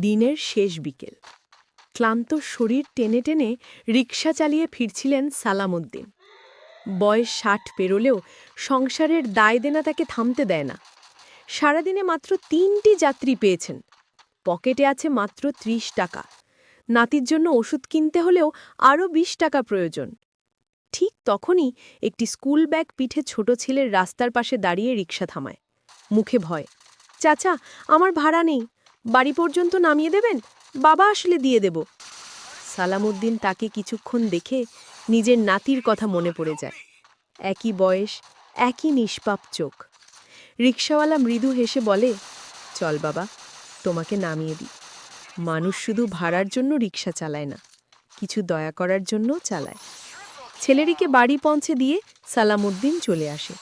দিনের শেষ বিকেল। ক্লান্ত শরীর টেনে টেনে রিক্সা চালিয়ে ফিরছিলেন সালামউদ্দিন। বয়স ষাট পেরোলেও সংসারের দায় দেনা তাকে থামতে দেয় না। সারাদিনে মাত্র তিনটি যাত্রী পেয়েছেন। পকেটে আছে মাত্র ত্রিশ টাকা। নাতির জন্য ওষুধ কিনতে হলেও আরও বিশ টাকা প্রয়োজন। ঠিক তখনই একটি স্কুল ব্যাগ পিঠে ছোট ছেলের রাস্তার পাশে দাঁড়িয়ে রিক্সা থামায়। মুখে ভয়, চাচা, আমার ভাড়া নেই। বাড়ি পর্যন্ত নামিয়ে দেবেন? বাবা আসলে দিয়ে দেব। সালামউদ্দিন তাকে কিছুক্ষণ দেখে নিজের নাতির কথা মনে পড়ে যায়। একই বয়স, একই নিষ্পাপ চোখ। রিক্সাওয়ালা মৃদু হেসে বলে, চল বাবা, তোমাকে নামিয়ে দিই। মানুষ শুধু ভাড়ার জন্য রিক্সা চালায় না, কিছু দয়া করার জন্যও চালায়। ছেলেটিকে বাড়ি পৌঁছে দিয়ে সালামউদ্দিন চলে আসে।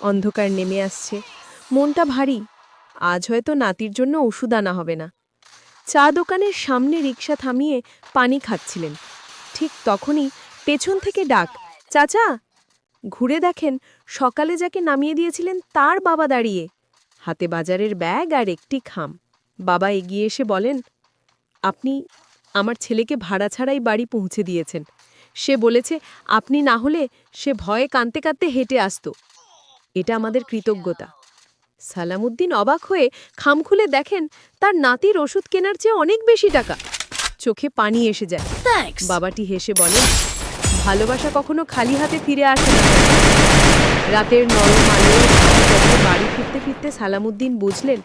অন্ধকার নেমে আসছে। মনটা ভারী আজ হয়তো নাতির জন্য ওষুধ আনা হবে না। চা দোকানের সামনে রিক্সা থামিয়ে পানি খাচ্ছিলেন। ঠিক তখনই পেছন থেকে ডাক, চাচা! ঘুরে দেখেন সকালে যাকে নামিয়ে দিয়েছিলেন তার বাবা দাঁড়িয়ে। হাতে বাজারের ব্যাগ আর একটি খাম। বাবা এগিয়ে এসে বলেন, আপনি আমার ছেলেকে ভাড়া ছাড়াই বাড়ি পৌঁছে দিয়েছেন। সে বলেছে, আপনি না হলে সে ভয়ে কাঁদতে কাঁদতে হেঁটে আসত। এটা আমাদের কৃতজ্ঞতা। সালামউদ্দিন অবাক হয়ে খাম খুলে দেখেন তার নাতির ওষুধ কেনার চেয়ে অনেক বেশি টাকা। চোখে পানি এসে যায়। বাবাটি হেসে বলে ভালোবাসা কখনো খালি হাতে ফিরে আসে না। রাতের নরম আলোয় বাড়ি ফিরতে ফিরতে সালামুদ্দিন বুঝলেন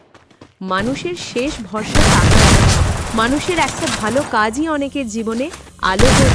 মানুষের শেষ ভরসা টাকা মানুষের একটা ভালো কাজই অনেকের জীবনে আলো হয়ে